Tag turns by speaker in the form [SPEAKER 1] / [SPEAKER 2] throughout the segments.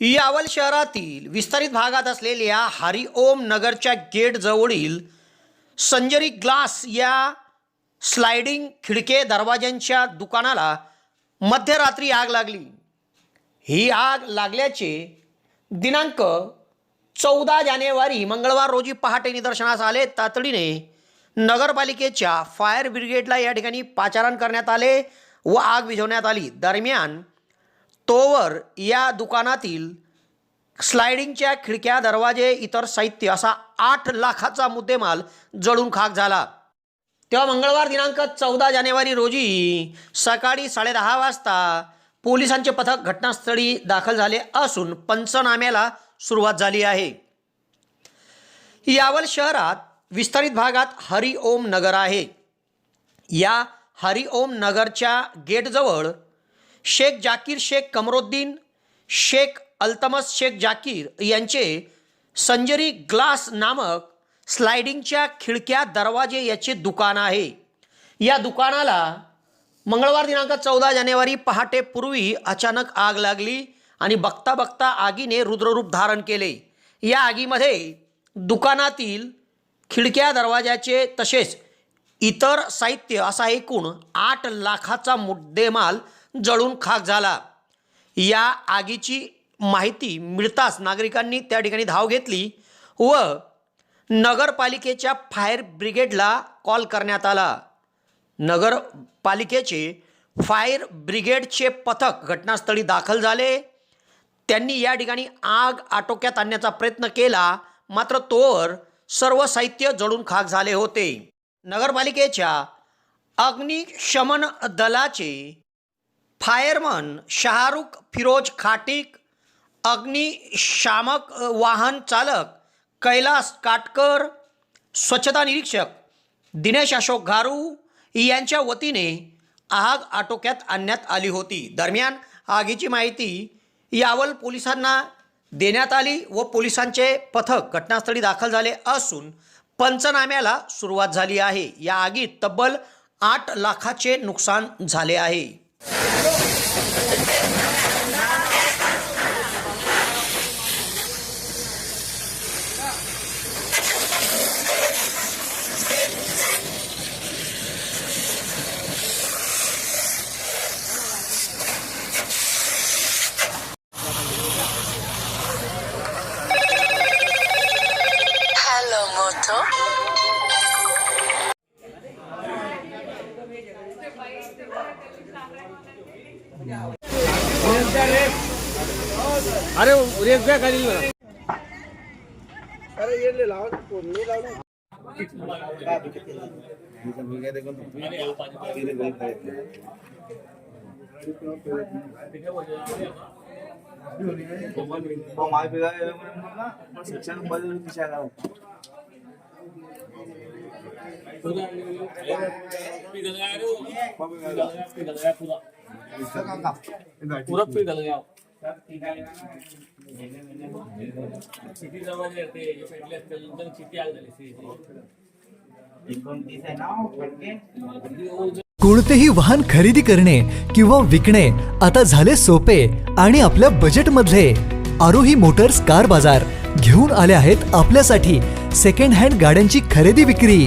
[SPEAKER 1] यावल शहरातील विस्तारित भागात असलेल्या हरिओम नगरच्या गेटजवळील संजरी ग्लास या स्लायडिंग खिडके दरवाज्यांच्या दुकानाला मध्यरात्री आग लागली. ही आग लागल्याचे दिनांक चौदा जानेवारी मंगळवार रोजी पहाटे निदर्शनास आले. तातडीने नगरपालिकेच्या फायर ब्रिगेडला या ठिकाणी पाचारण करण्यात आले व आग विझवण्यात आली. दरम्यान तोवर या दुकानातील स्लायडिंगच्या खिडक्या दरवाजे इतर साहित्य असा आठ लाखाचा मुद्देमाल जळून खाक झाला. तेव्हा मंगळवार दिनांक चौदा जानेवारी रोजी सकाळी साडेदहा वाजता पोलिसांचे पथक घटनास्थळी दाखल झाले असून पंचनाम्याला सुरुवात झाली आहे. यावल शहरात विस्तारित भागात हरिओम नगर आहे. या हरिओम नगरच्या गेटजवळ शेख जाकीर शेख कमरोद्दीन शेख अल्तमस शेख जाकीर यांचे संजरी ग्लास नामक स्लायडिंगच्या खिडक्या दरवाजे याचे दुकान आहे. या दुकानाला मंगळवार दिनांक चौदा जानेवारी पहाटेपूर्वी अचानक आग लागली आणि बघता बघता आगीने रुद्ररूप धारण केले. या आगीमध्ये दुकानातील खिडक्या दरवाजाचे तसेच इतर साहित्य असा एकूण आठ लाखाचा मुद्देमाल जळून खाक झाला. या आगीची माहिती मिळताच नागरिकांनी त्या ठिकाणी धाव घेतली व नगरपालिकेच्या फायर ब्रिगेडला कॉल करण्यात आला. नगरपालिकेचे फायर ब्रिगेडचे पथक घटनास्थळी दाखल झाले. त्यांनी या ठिकाणी आग आटोक्यात आणण्याचा प्रयत्न केला मात्र तोवर सर्व साहित्य जळून खाक झाले होते. नगरपालिकेच्या अग्निशमन दलाचे फायरमन शाहरुख फिरोज खाटिक अग्निशामक वाहन चालक कैलास काटकर स्वच्छता निरीक्षक दिनेश अशोक घारू यांच्या वतीने आग आटोक्यात आणण्यात आली होती. दरम्यान आगीची माहिती यावल पोलिसांना देण्यात आली व पोलिसांचे पथक घटनास्थळी दाखल झाले असून पंचनाम्याला सुरुवात झाली आहे. या आगीत तब्बल आठ लाखाचे नुकसान झाले आहे.
[SPEAKER 2] Hello, Moto.
[SPEAKER 3] अरे रेस बॅग आली मला
[SPEAKER 4] माल पिळायला ना शिक्षण बदल दिसायला
[SPEAKER 3] पूरा पिघल गया जवळ येते पेटले असते नंतर आग झाली
[SPEAKER 4] एकोणतीस आहे ना
[SPEAKER 5] कोणतेही वाहन खरेदी करणे किंवा विकणे आता झाले सोपे आणि आपल्या बजेटमधले आरोही मोटर्स कार बाजार घेऊन आले आहेत आपल्यासाठी सेकंड हँड गाड्यांची खरेदी विक्री.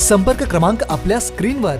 [SPEAKER 5] संपर्क क्रमांक आपल्या स्क्रीनवर.